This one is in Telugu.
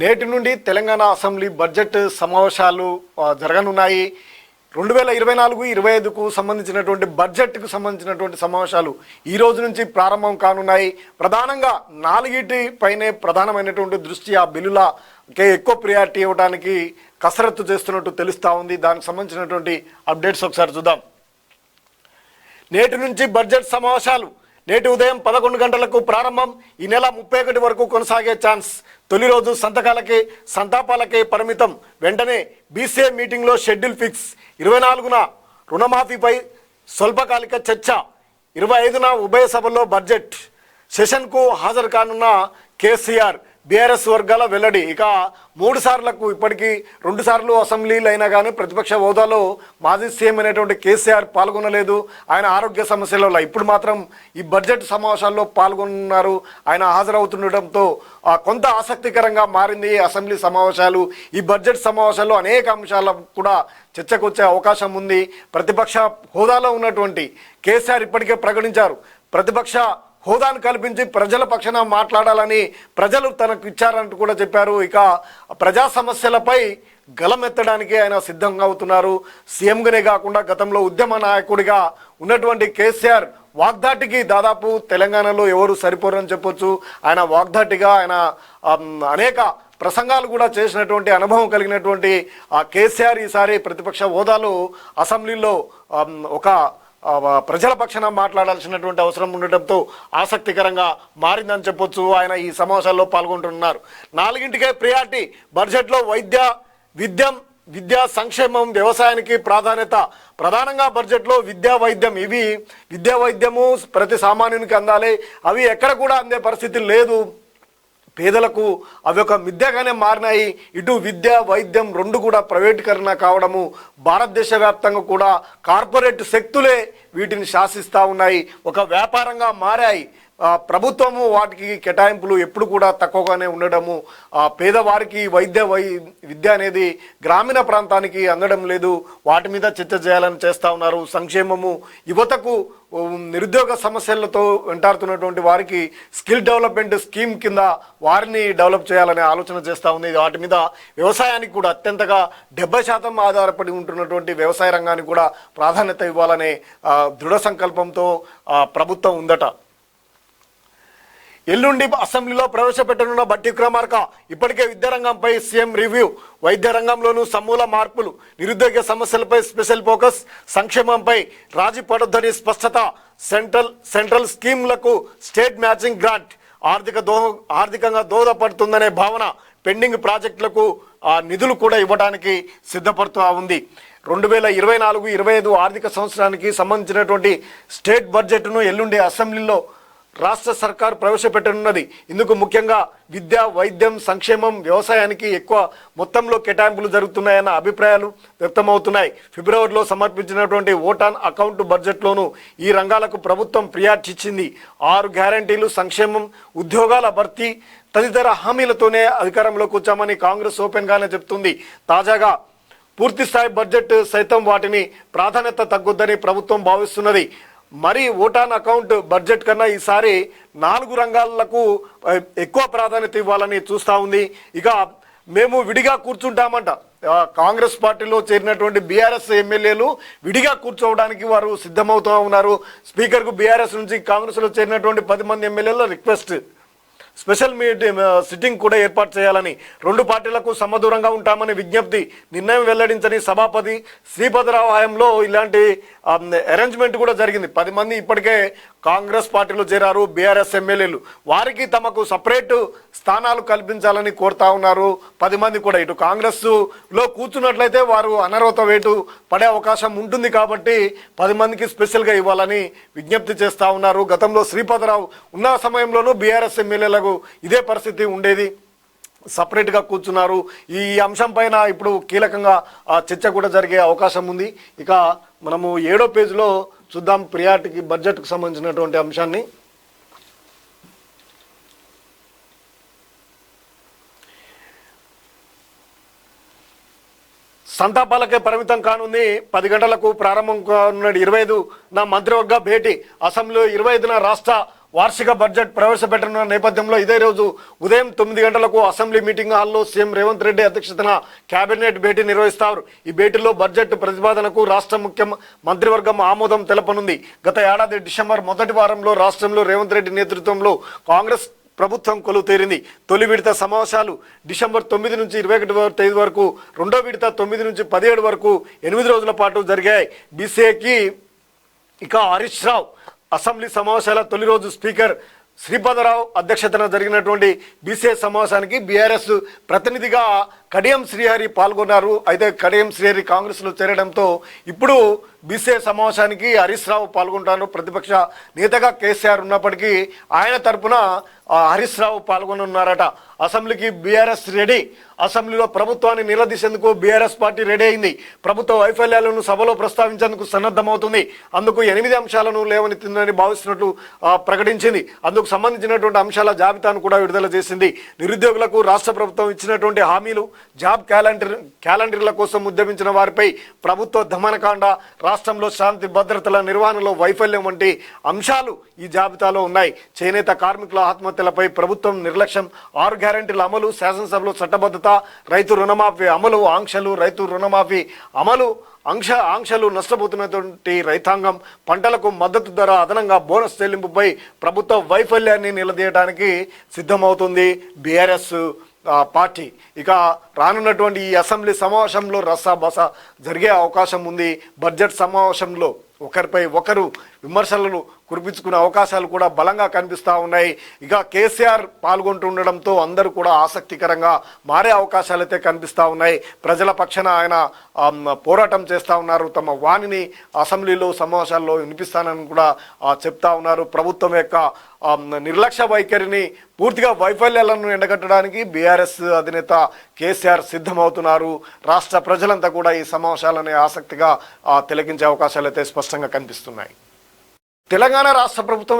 నేటి నుండి తెలంగాణ అసెంబ్లీ బడ్జెట్ సమావేశాలు జరగనున్నాయి. రెండు వేల ఇరవై నాలుగు ఇరవై ఐదుకు సంబంధించినటువంటి బడ్జెట్కు సంబంధించినటువంటి సమావేశాలు ఈ రోజు నుంచి ప్రారంభం కానున్నాయి. ప్రధానంగా నాలుగిటి పైనే ప్రధానమైనటువంటి దృష్టి ఆ బిల్లులకే ఎక్కువ ప్రియారిటీ ఇవ్వడానికి కసరత్తు చేస్తున్నట్టు తెలుస్తూ ఉంది. దానికి సంబంధించినటువంటి అప్డేట్స్ ఒకసారి చూద్దాం. నేటి నుంచి బడ్జెట్ సమావేశాలు నేటి ఉదయం పదకొండు గంటలకు ప్రారంభం. ఈ నెల ముప్పై ఒకటి వరకు కొనసాగే ఛాన్స్. తొలి రోజు సంతకాలకే సంతాపాలకే పరిమితం. వెంటనే బీసీఏ మీటింగ్లో షెడ్యూల్ ఫిక్స్. ఇరవై నాలుగున రుణమాఫీపై స్వల్పకాలిక చర్చ. ఇరవై ఐదున ఉభయ సభల్లో బడ్జెట్. సెషన్కు హాజరు కానున్న కేసీఆర్. బీఆర్ఎస్ వర్గాల వెల్లడి. ఇక మూడు సార్లకు ఇప్పటికీ రెండు సార్లు అసెంబ్లీలు అయినా కానీ ప్రతిపక్ష హోదాలో మాజీ సీఎం అనేటువంటి కేసీఆర్ పాల్గొనలేదు. ఆయన ఆరోగ్య సమస్యల వల్ల ఇప్పుడు మాత్రం ఈ బడ్జెట్ సమావేశాల్లో పాల్గొన్నారు. ఆయన హాజరవుతుండటంతో ఆ, కొంత ఆసక్తికరంగా మారింది అసెంబ్లీ సమావేశాలు. ఈ బడ్జెట్ సమావేశాల్లో అనేక అంశాల కూడా చర్చకు వచ్చే అవకాశం ఉంది. ప్రతిపక్ష హోదాలో ఉన్నటువంటి కేసీఆర్ ఇప్పటికే ప్రకటించారు. ప్రతిపక్ష హోదాను కల్పించి ప్రజల పక్షాన మాట్లాడాలని ప్రజలు తనకు ఇచ్చారంటూ కూడా చెప్పారు. ఇక ప్రజా సమస్యలపై గలమెత్తడానికి ఆయన సిద్ధంగా అవుతున్నారు. సీఎంగానే కాకుండా గతంలో ఉద్యమ నాయకుడిగా ఉన్నటువంటి కేసీఆర్ వాగ్దాటికి దాదాపు తెలంగాణలో ఎవరు సరిపోరని చెప్పొచ్చు. ఆయన వాగ్దాటిగా ఆయన అనేక ప్రసంగాలు కూడా చేసినటువంటి అనుభవం కలిగినటువంటి ఆ కేసీఆర్ ఈసారి ప్రతిపక్ష హోదాలో అసెంబ్లీలో ఒక ప్రజల పక్షాన మాట్లాడాల్సినటువంటి అవసరం ఉండటంతో ఆసక్తికరంగా మారిందని చెప్పొచ్చు. ఆయన ఈ సమావేశాల్లో పాల్గొంటున్నారు. నాలుగింటికే ప్రియారిటీ బడ్జెట్లో వైద్య విద్యం విద్యా సంక్షేమం వ్యవసాయానికి ప్రాధాన్యత ప్రధానంగా బడ్జెట్లో విద్యా వైద్యం. ఇవి విద్యా వైద్యము ప్రతి సామాన్యునికి అందాలి. అవి ఎక్కడ కూడా అందే పరిస్థితి లేదు. పేదలకు అవి ఒక విద్యగానే మారినాయి. ఇటు విద్య వైద్యం రెండు కూడా ప్రైవేటీకరణ కావడము భారతదేశ వ్యాప్తంగా కూడా కార్పొరేట్ శక్తులే వీటిని శాసిస్తూ ఉన్నాయి. ఒక వ్యాపారంగా మారాయి. ప్రభుత్వము వాటికి కేటాయింపులు ఎప్పుడు కూడా తక్కువగానే ఉండడము పేదవారికి వైద్య వై విద్య అనేది గ్రామీణ ప్రాంతానికి అందడం లేదు. వాటి మీద చర్చ చేయాలని చేస్తూ ఉన్నారు. సంక్షేమము యువతకు నిరుద్యోగ సమస్యలతో వెంటాడుతున్నటువంటి వారికి స్కిల్ డెవలప్మెంట్ స్కీమ్ కింద వారిని డెవలప్ చేయాలనే ఆలోచన చేస్తూ ఉంది. వాటి మీద వ్యవసాయానికి కూడా అత్యంతగా డెబ్బై శాతం ఆధారపడి ఉంటున్నటువంటి వ్యవసాయ రంగానికి కూడా ప్రాధాన్యత ఇవ్వాలనే దృఢ సంకల్పంతో ప్రభుత్వం ఉందట. ఎల్లుండి అసెంబ్లీలో ప్రవేశపెట్టనున్న బట్టి విక్రమార్క ఇప్పటికే విద్యారంగంపై సీఎం రివ్యూ. వైద్య రంగంలోనూ సమూల మార్పులు నిరుద్యోగ సమస్యలపై స్పెషల్ ఫోకస్ సంక్షేమంపై రాజీ పడొద్దని స్పష్టత. సెంట్రల్ సెంట్రల్ స్కీమ్లకు స్టేట్ మ్యాచింగ్ గ్రాంట్. ఆర్థిక దోహ ఆర్థికంగా దోహదపడుతుందనే భావన పెండింగ్ ప్రాజెక్టులకు ఆ నిధులు కూడా ఇవ్వడానికి సిద్ధపడుతూ ఉంది. రెండు వేల ఇరవై నాలుగు ఇరవై ఐదు ఆర్థిక సంవత్సరానికి సంబంధించినటువంటి స్టేట్ బడ్జెట్ను ఎల్లుండి అసెంబ్లీలో రాష్ట్ర సర్కార్ ప్రవేశపెట్టనున్నది. ఇందుకు ముఖ్యంగా విద్య వైద్యం సంక్షేమం వ్యవసాయానికి ఎక్కువ మొత్తంలో కేటాయింపులు జరుగుతున్నాయన్న అభిప్రాయాలు వ్యక్తమవుతున్నాయి. ఫిబ్రవరిలో సమర్పించినటువంటి ఓటాన్ అకౌంట్ బడ్జెట్లోనూ ఈ రంగాలకు ప్రభుత్వం ప్రియారిటీ ఇచ్చింది. ఆరు గ్యారంటీలు సంక్షేమం ఉద్యోగాల భర్తీ తదితర హామీలతోనే అధికారంలోకి వచ్చామని కాంగ్రెస్ ఓపెన్గానే చెప్తుంది. తాజాగా పూర్తిస్థాయి బడ్జెట్ సైతం వాటిని ప్రాధాన్యత తగ్గుద్దని ప్రభుత్వం భావిస్తున్నది. మరి ఓటాన్ అకౌంట్ బడ్జెట్ కన్నా ఈసారి నాలుగు రంగాలకు ఎక్కువ ప్రాధాన్యత ఇవ్వాలని చూస్తూ ఉంది. ఇక మేము విడిగా కూర్చుంటామంట. కాంగ్రెస్ పార్టీలో చేరినటువంటి బీఆర్ఎస్ ఎమ్మెల్యేలు విడిగా కూర్చోవడానికి వారు సిద్ధమవుతూ ఉన్నారు. స్పీకర్కు బీఆర్ఎస్ నుంచి కాంగ్రెస్లో చేరినటువంటి పది మంది ఎమ్మెల్యేల రిక్వెస్ట్. స్పెషల్ మీటింగ్ సిట్టింగ్ కూడా ఏర్పాటు చేయాలని రెండు పార్టీలకు సమదూరంగా ఉంటామని విజ్ఞప్తి నిర్ణయం వెల్లడించని సభాపతి శ్రీపదరావు హయాంలో ఇలాంటి అరేంజ్మెంట్ కూడా జరిగింది. పది మంది ఇప్పటికే కాంగ్రెస్ పార్టీలో చేరారు బీఆర్ఎస్ ఎమ్మెల్యేలు. వారికి తమకు సపరేట్ స్థానాలు కల్పించాలని కోరుతా ఉన్నారు. పది మంది కూడా ఇటు కాంగ్రెస్లో కూర్చున్నట్లయితే వారు అనర్హత వేటు పడే అవకాశం ఉంటుంది కాబట్టి పది మందికి స్పెషల్గా ఇవ్వాలని విజ్ఞప్తి చేస్తూ ఉన్నారు. గతంలో శ్రీపదరావు ఉన్న సమయంలోనూ బీఆర్ఎస్ ఎమ్మెల్యేలకు ఇదే పరిస్థితి ఉండేది. సపరేట్గా కూర్చున్నారు. ఈ అంశం పైన ఇప్పుడు కీలకంగా ఆ, చర్చ కూడా జరిగే అవకాశం ఉంది. ఇక మనము ఏడో పేజీలో చూద్దాం ప్రియాటికి బడ్జెట్కి సంబంధించినటువంటి అంశాన్ని. సంతాపాలకే పరిమితం కానుంది. పది గంటలకు ప్రారంభం కానున్నాడు. ఇరవై ఐదు నా మంత్రివర్గ భేటీ. అసెంబ్లీ ఇరవై ఐదున రాష్ట్ర వార్షిక బడ్జెట్ ప్రవేశపెట్టనున్న నేపథ్యంలో ఇదే రోజు ఉదయం తొమ్మిది గంటలకు అసెంబ్లీ మీటింగ్ హాల్లో సీఎం రేవంత్ రెడ్డి అధ్యక్షతన కేబినెట్ భేటీ నిర్వహిస్తారు. ఈ భేటీలో బడ్జెట్ ప్రతిపాదనకు రాష్ట్ర ముఖ్య మంత్రివర్గం ఆమోదం తెలపనుంది. గత ఏడాది డిసెంబర్ మొదటి వారంలో రాష్ట్రంలో రేవంత్ రెడ్డి నేతృత్వంలో కాంగ్రెస్ ప్రభుత్వం కొలువు తీరింది తొలి విడత సమావేశాలు డిసెంబర్ తొమ్మిది నుంచి ఇరవై ఒకటి తేదీ వరకు రెండో విడత తొమ్మిది నుంచి పదిహేడు వరకు ఎనిమిది రోజుల పాటు జరిగాయి. బీసీఏకి ఇక హరీష్ రావు అసెంబ్లీ సమావేశాల తొలి రోజు స్పీకర్ శ్రీపదరావు అధ్యక్షతన జరిగినటువంటి బీసీఎస్ సమావేశానికి బీఆర్ఎస్ ప్రతినిధిగా కడియం శ్రీహరి పాల్గొన్నారు. అయితే కడియం శ్రీహరి కాంగ్రెస్లో చేరడంతో ఇప్పుడు బీసీఏ సమావేశానికి హరీష్ రావు పాల్గొంటారు. ప్రతిపక్ష నేతగా కేసీఆర్ ఉన్నప్పటికీ ఆయన తరపున హరీష్ రావు పాల్గొనున్నారట. అసెంబ్లీకి బీఆర్ఎస్ రెడీ. అసెంబ్లీలో ప్రభుత్వాన్ని నిలదీసేందుకు బీఆర్ఎస్ పార్టీ రెడీ అయింది. ప్రభుత్వ వైఫల్యాలను సభలో ప్రస్తావించేందుకు సన్నద్ధమవుతుంది. అందుకు ఎనిమిది అంశాలను లేవనెత్తిందని భావిస్తున్నట్లు ప్రకటించింది. అందుకు సంబంధించినటువంటి అంశాల జాబితాను కూడా విడుదల చేసింది. నిరుద్యోగులకు రాష్ట్ర ప్రభుత్వం ఇచ్చినటువంటి హామీలు జాబ్ క్యాలెండర్ క్యాలెండర్ల కోసం ఉద్యమించిన వారిపై ప్రభుత్వ దమనకాండ రాష్ట్రంలో శాంతి భద్రతల నిర్వహణలో వైఫల్యం వంటి అంశాలు ఈ జాబితాలో ఉన్నాయి. చేనేత కార్మికుల ఆత్మహత్యలపై ప్రభుత్వం నిర్లక్ష్యం ఆరు గ్యారెంటీల అమలు శాసనసభలో చట్టబద్ధత రైతు రుణమాఫీ అమలు ఆంక్షలు రైతు రుణమాఫీ అమలు అంశ ఆంక్షలు నష్టపోతున్నటువంటి రైతాంగం పంటలకు మద్దతు ధర అదనంగా బోనస్ చెల్లింపుపై ప్రభుత్వ వైఫల్యాన్ని నిలదీయడానికి సిద్ధమవుతుంది బీఆర్ఎస్. పార్టీ. ఇక రానున్నటువంటి ఈ అసెంబ్లీ సమావేశంలో రసాబస జరిగే అవకాశం ఉంది. బడ్జెట్ సమావేశంలో ఒకరిపై ఒకరు విమర్శలను కురిపించుకునే అవకాశాలు కూడా బలంగా కనిపిస్తూ ఉన్నాయి. ఇక కేసీఆర్ పాల్గొంటుండడంతో అందరూ కూడా ఆసక్తికరంగా మారే అవకాశాలు అయితే కనిపిస్తూ ఉన్నాయి. ప్రజల పక్షాన ఆయన పోరాటం చేస్తూ ఉన్నారు. తమ వాణిని అసెంబ్లీలో సమావేశాల్లో వినిపిస్తానని కూడా చెప్తా ఉన్నారు. ప్రభుత్వం యొక్క నిర్లక్ష్య వైఖరిని పూర్తిగా వైఫల్యాలను ఎండగట్టడానికి బీఆర్ఎస్ అధినేత కేసీఆర్ సిద్ధమవుతున్నారు. రాష్ట్ర ప్రజలంతా కూడా ఈ సమావేశాలని ఆసక్తిగా తిలకించే అవకాశాలు అయితే స్పష్టంగా కనిపిస్తున్నాయి. తెలంగాణ రాష్ట్ర ప్రభుత్వం